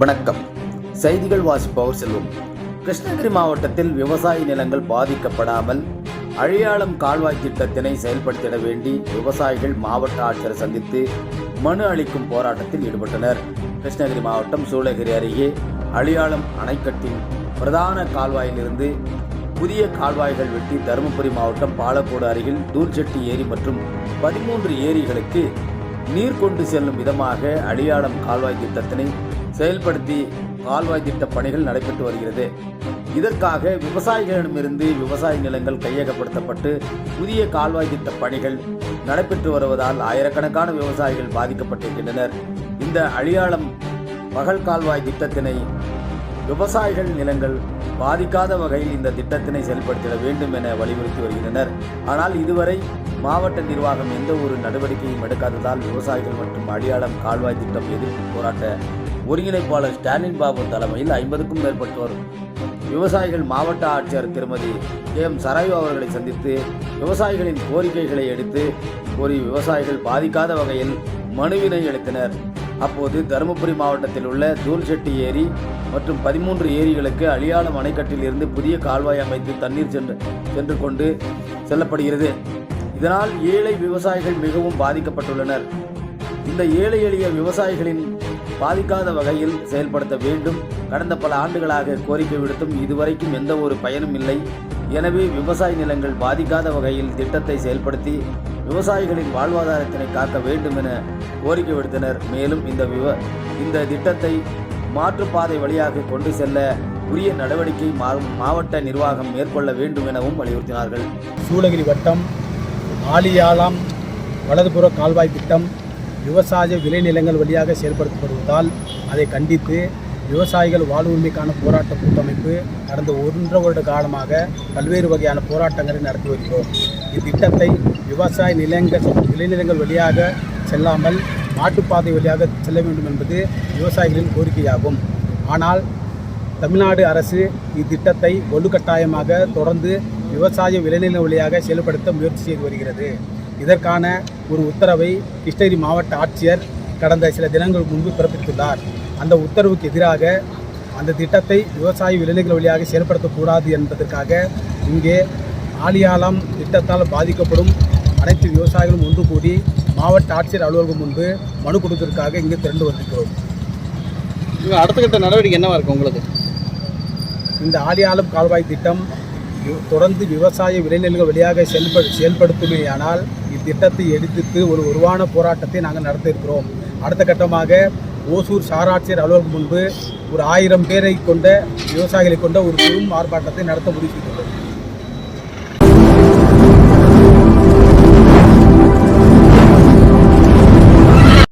வணக்கம். செய்திகள் வாசிப்பவர் செல்வம். கிருஷ்ணகிரி மாவட்டத்தில் விவசாய நிலங்கள் பாதிக்கப்படாமல் அழியாளம் கால்வாய் திட்டத்தினை செயல்படுத்திட வேண்டி விவசாயிகள் மாவட்ட ஆட்சியரை சந்தித்து மனு அளிக்கும் போராட்டத்தில் ஈடுபட்டனர். கிருஷ்ணகிரி மாவட்டம் சூளகிரி அருகே அழியாளம் அணைக்கட்டின் பிரதான கால்வாயிலிருந்து புதிய கால்வாய்கள் வெட்டி தருமபுரி மாவட்டம் பாலக்கோடு அருகில் தூர்ச்செட்டி ஏரி மற்றும் பதிமூன்று ஏரிகளுக்கு நீர் கொண்டு செல்லும் விதமாக அடியாளம் கால்வாய் திட்டத்தினை செயல்படுத்தி கால்வாய் திட்ட பணிகள் நடைபெற்று வருகிறது. இதற்காக விவசாயிகளிடமிருந்து விவசாய நிலங்கள் கையகப்படுத்தப்பட்டு புதிய கால்வாய் திட்ட பணிகள் நடைபெற்று வருவதால் ஆயிரக்கணக்கான விவசாயிகள் பாதிக்கப்பட்டிருக்கின்றனர். இந்த அழியாளம் பகல் கால்வாய் திட்டத்தினை விவசாயிகள் நிலங்கள் பாதிக்காத வகையில் இந்த திட்டத்தினை செயல்படுத்திட வேண்டும் என வலியுறுத்தி வருகின்றனர். ஆனால் இதுவரை மாவட்ட நிர்வாகம் எந்த ஒரு நடவடிக்கையும் எடுக்காததால் விவசாயிகள் மற்றும் அடியாளம் கால்வாய் திட்டம் எதிர்ப்பு போராட்ட ஒருங்கிணைப்பாளர் ஸ்டாலின் பாபு தலைமையில் ஐம்பதுக்கும் மேற்பட்டோர் விவசாயிகள் மாவட்ட ஆட்சியர் திருமதி கே எம் சராயு அவர்களை சந்தித்து விவசாயிகளின் கோரிக்கைகளை எடுத்து கோரி விவசாயிகள் பாதிக்காத வகையில் மனுவினை அளித்தனர். அப்போது தருமபுரி மாவட்டத்தில் உள்ள தூள்செட்டி ஏரி மற்றும் பதிமூன்று ஏரிகளுக்கு அழியாளம் அணைக்கட்டில் இருந்து புதிய கால்வாய் அமைத்து தண்ணீர் சென்று சென்று கொண்டு செல்லப்படுகிறது. இதனால் ஏழை விவசாயிகள் மிகவும் பாதிக்கப்பட்டுள்ளனர். இந்த ஏழை எளிய விவசாயிகளின் பாதிக்காத வகையில் செயல்படுத்த வேண்டும். கடந்த பல ஆண்டுகளாக கோரிக்கை விடுத்தும் இதுவரைக்கும் எந்த ஒரு பயனும் இல்லை. எனவே விவசாய நிலங்கள் பாதிக்காத வகையில் திட்டத்தை செயல்படுத்தி விவசாயிகளின் வாழ்வாதாரத்தினை காக்க வேண்டும் என கோரிக்கை விடுத்தனர். மேலும் இந்த விவ இந்த திட்டத்தை மாற்றுப்பாதை வழியாக கொண்டு செல்ல உரிய நடவடிக்கை மா- மாவட்ட நிர்வாகம் மேற்கொள்ள வேண்டும் எனவும் வலியுறுத்தினார்கள். சூளகிரி வட்டம் ஆலியாலாம் வலதுபுற கால்வாய் திட்டம் விவசாய விளைநிலங்கள் வழியாக செயல்படுத்தப்படுவதால் அதை கண்டித்து விவசாயிகள் வாழ்வுரிமைக்கான போராட்ட கூட்டமைப்பு கடந்த ஒன்றரை வருட காலமாக பல்வேறு வகையான போராட்டங்களை நடத்தி வருகிறோம். இத்திட்டத்தை விவசாய நிலங்கள் விளைநிலங்கள் வழியாக செல்லாமல் மாட்டுப்பாதை வழியாக செல்ல வேண்டும் என்பது விவசாயிகளின் கோரிக்கையாகும். ஆனால் தமிழ்நாடு அரசு இத்திட்டத்தை வலுக்கட்டாயமாக தொடர்ந்து விவசாய விளைநில வழியாக செயல்படுத்த முயற்சி செய்து வருகிறது. இதற்கான ஒரு உத்தரவை கிருஷ்ணகிரி மாவட்ட ஆட்சியர் கடந்த சில தினங்கள் முன்பு பிறப்பித்துள்ளார். அந்த உத்தரவுக்கு எதிராக அந்த திட்டத்தை விவசாய விளைநிலங்கள் வழியாக செயல்படுத்தக்கூடாது என்பதற்காக இங்கே ஆலியாலம் திட்டத்தால் பாதிக்கப்படும் அனைத்து விவசாயிகளும் ஒன்று கூடி மாவட்ட ஆட்சியர் அலுவலகம் முன்பு மனு கொடுப்பதற்காக இங்கே திரண்டு வந்திருக்கிறோம். அடுத்த கட்ட நடவடிக்கை என்னவா இருக்கும் உங்களுக்கு? இந்த ஆலியாலம் கால்வாய் திட்டம் தொடர்ந்து விவசாய விளைநிலங்கள் வழியாக செயல்படு செயல்படுத்துமேயானால் இத்திட்டத்தை எதிர்த்து ஒரு உருவான போராட்டத்தை நாங்கள் நடத்த இருக்கிறோம் அடுத்த கட்டமாக ஓசூர் சாராட்சியர் அலுவலகம் முன்பு ஒரு ஆயிரம் பேரை கொண்ட விவசாயிகளை கொண்ட ஒரு பெரும் ஆர்ப்பாட்டத்தை நடத்த முடிவு செய்துள்ளது.